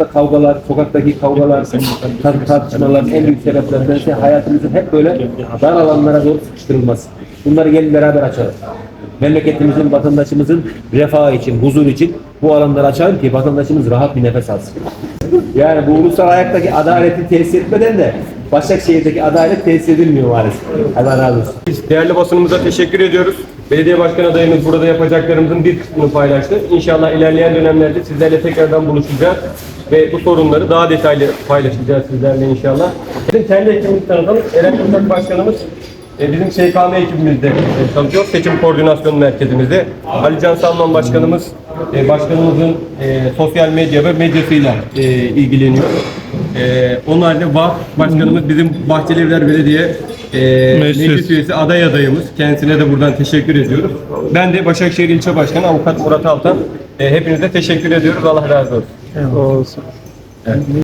hayatımızda kavgalar, sokaktaki kavgalar, tar- tartışmalar en büyük sebeplerden ise hayatımızın hep böyle dar alanlara doğru sıkıştırılması. Bunları gelin beraber açalım. Memleketimizin, vatandaşımızın refahı için, huzur için bu alanları açalım ki vatandaşımız rahat bir nefes alsın. Yani bu ulusal ayaktaki adaleti tesis etmeden de Başakşehir'deki adalet tesis edilmiyor maalesef. Allah razı olsun. Biz değerli basınımıza teşekkür ediyoruz. Belediye başkan adayımız burada yapacaklarımızın bir kısmını paylaştı. İnşallah ilerleyen dönemlerde sizlerle tekrardan buluşacağız ve bu sorunları daha detaylı paylaşacağız sizlerle inşallah. Bizim kendi ekibimizi tanıtalım. Eren Kırtak Başkanımız e, bizim SKM ekibimizde e, çalışıyor. Seçim Koordinasyon Merkezimizde. Ali Can Salman Başkanımız e, başkanımızın e, sosyal medya ve medyasıyla e, ilgileniyor. E, onun haricinde VAK Başkanımız bizim Bahçelievler Belediye e, Meclis. meclis üyesi aday adayımız. Kendisine de buradan teşekkür ediyoruz. Ben de Başakşehir İlçe Başkanı Avukat Murat Altan. E, hepinize teşekkür ediyoruz. Allah razı olsun. Olsun.